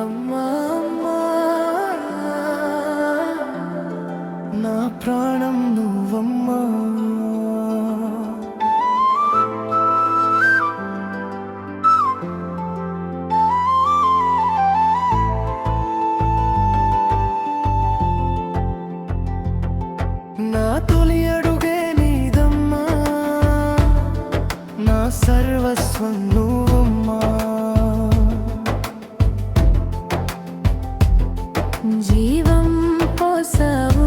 అమ్మా అమ్మా నా ప్రాణం నువ్వమ్మా. నా తొలి అడుగే నీదమ్మా నా సర్వస్వం నువ్వు. జీవం పోసావు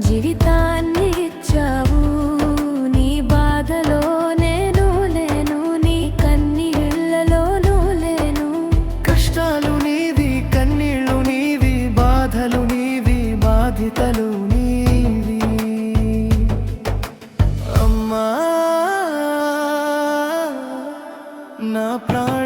జీవితాన్ని ఇచ్చావు. నీ బాధలో నేను లేను నీ కన్నీళ్ళలోనూ లేను. కష్టాలు నీవి కన్నీళ్ళు నీవి బాధలు నీవి బాధితలు నీవి. అమ్మా నా ప్రాణం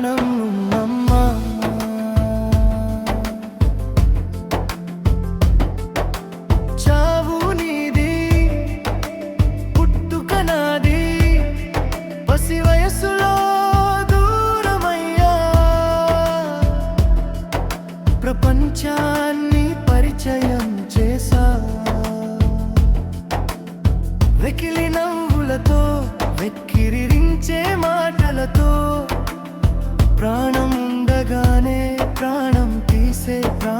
ప్రపంచాన్ని పరిచయం చేసా వెకిలి నవ్వులతో వెక్కిరించే మాటలతో ప్రాణం ఉండగానే ప్రాణం తీసే ప్రాణం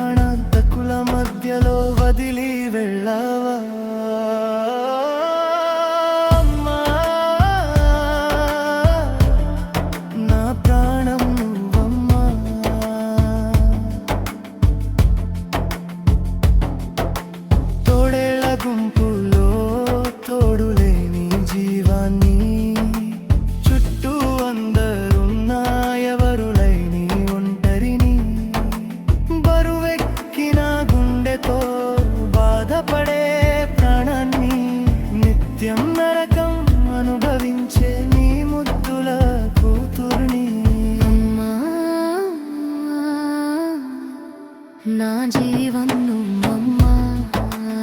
నా జీవం నువ్వమ్మా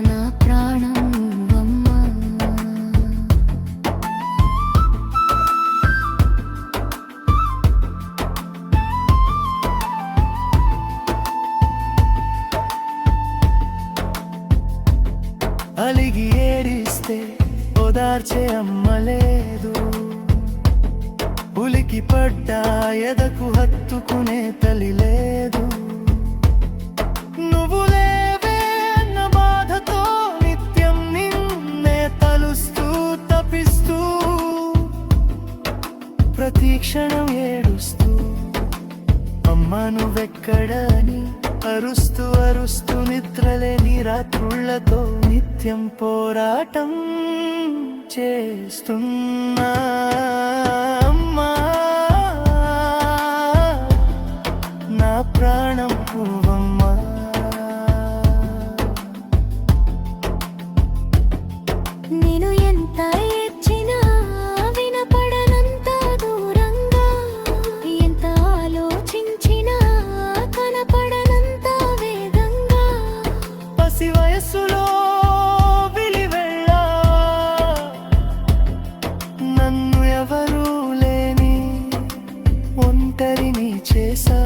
నా ప్రాణం నువ్వమ్మా. అలిగి ఏడిస్తే ఓదార్చే అమ్మలేదు ఉలికి పడ్డా ఎదకు హత్తుకునే తల్లి ఎక్కడని అరుస్తూ అరుస్తూ నిద్రలేని రాత్రుళ్ళతో నిత్యం పోరాటం చేస్తున్నా. మనసులో విలివెళ్ళ నన్ను ఎవరూ లేని ఒంటరిని చేశా